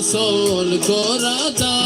গোসল করা যায়।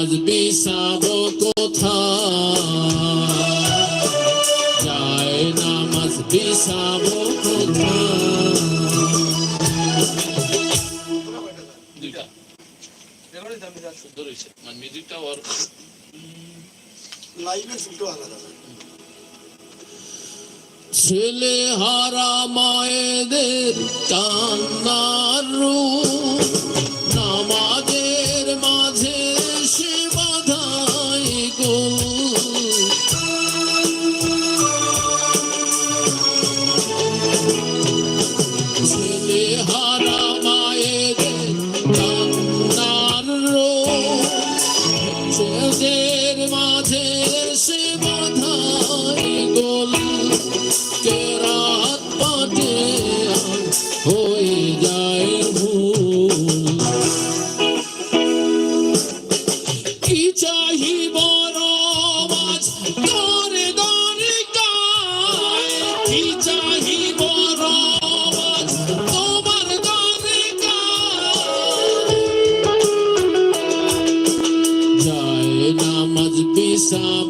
আজ বিসাব কোথায়? নামাজ বিসাব ছেলে হারা মায়েদের কান্নার নামাজ some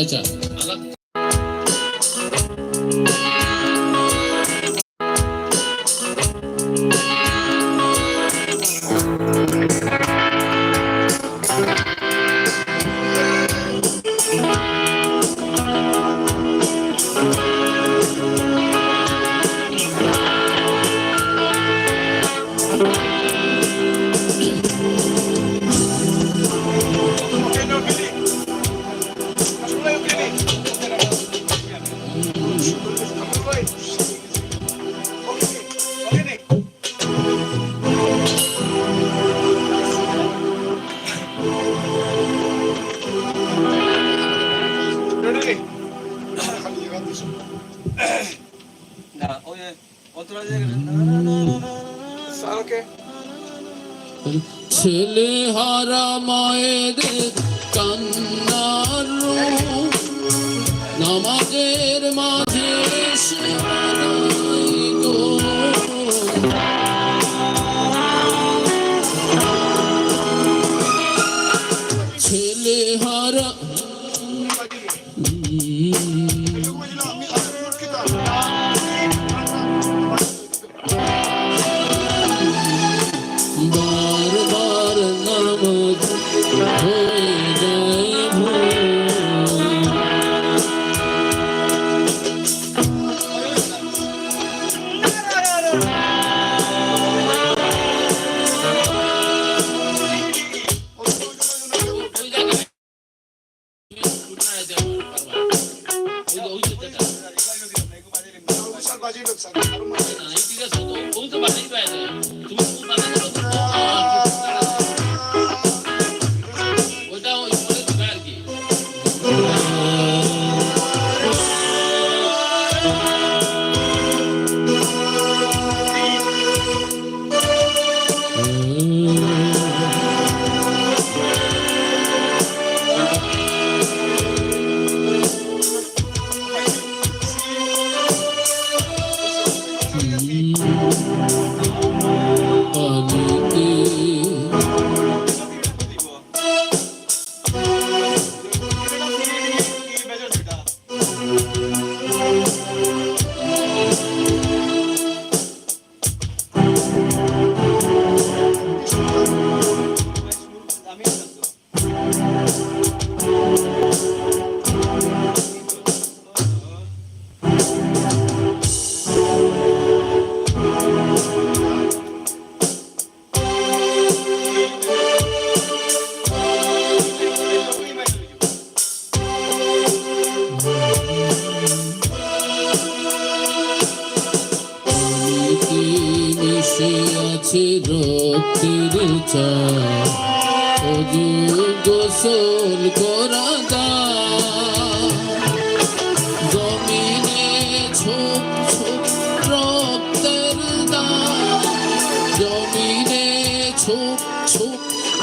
আচ্ছা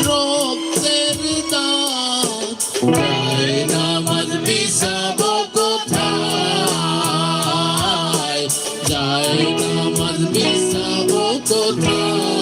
রক্তের দায় নামাজ মিশাব কোথায় যায় নামাজ মিশাব কোথায়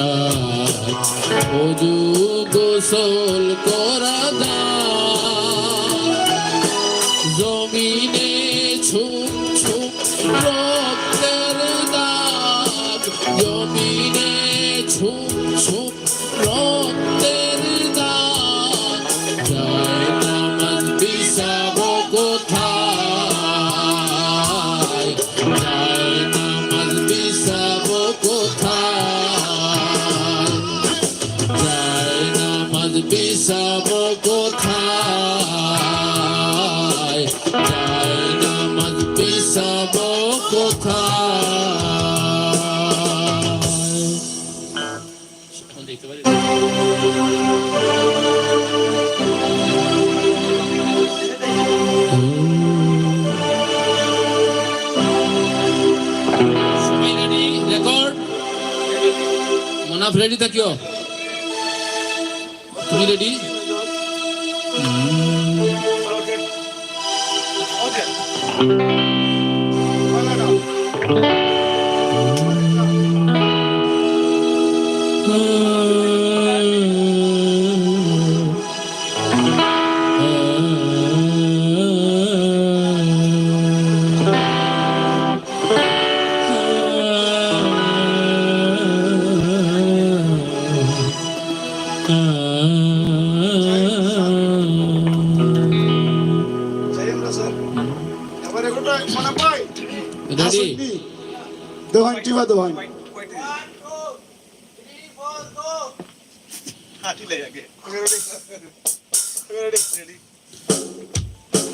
ও যুগ গোসল কর। θέλει τέτοιο. Του είναι δι. The one, two, the one.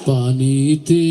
পানিতে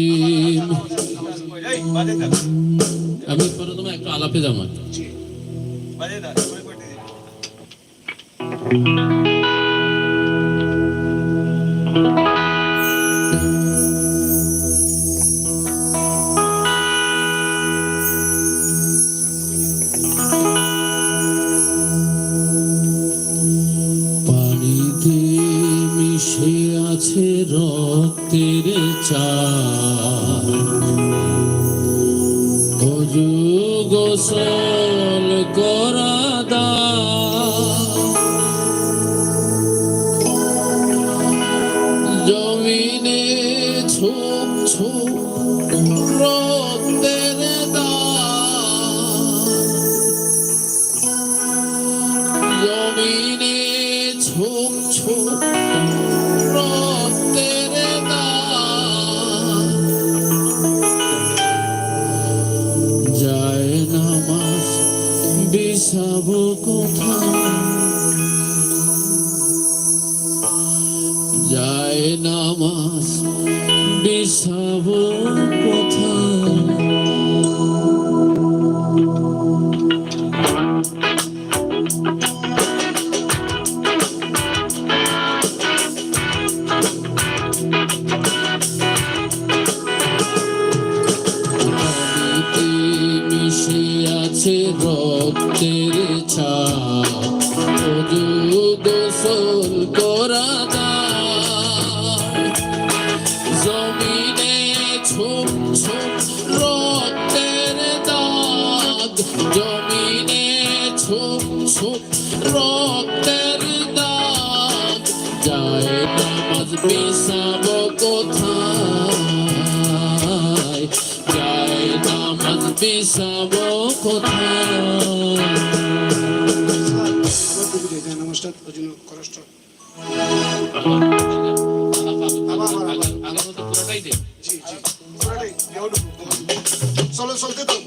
চলো চলতে তো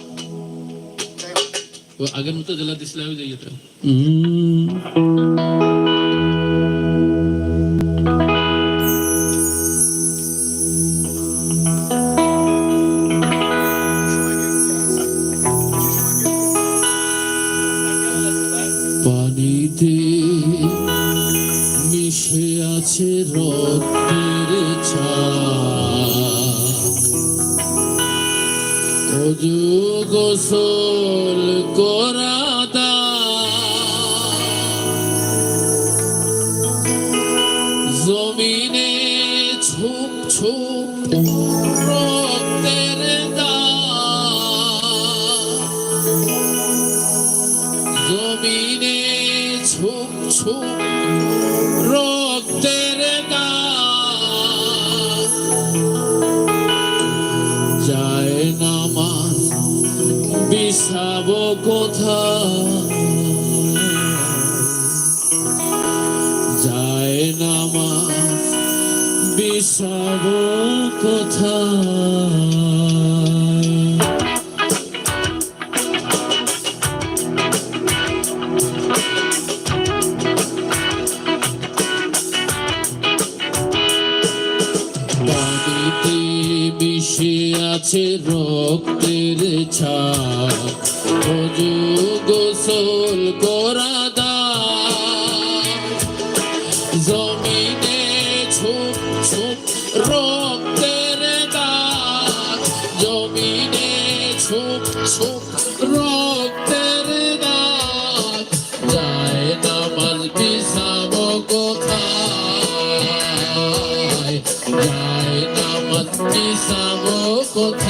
যাই হোক আগের মতো জেলা দিছিল আমি পানিতে মিশে আছে রক্তের ছাপ। বিছাব কোথায়? যায় নামা বিষাব কোথায়? রক্তের ছাপ, অজু গোসল করা দায়। জমিনে ছোপ ছোপ রক্তের দাগ। জমিনে ছোপ ছোপ রক্তের দাগ। যায় নামাজ বিছাব কোথায়? যায় নামাজ বিছাব কোথায়?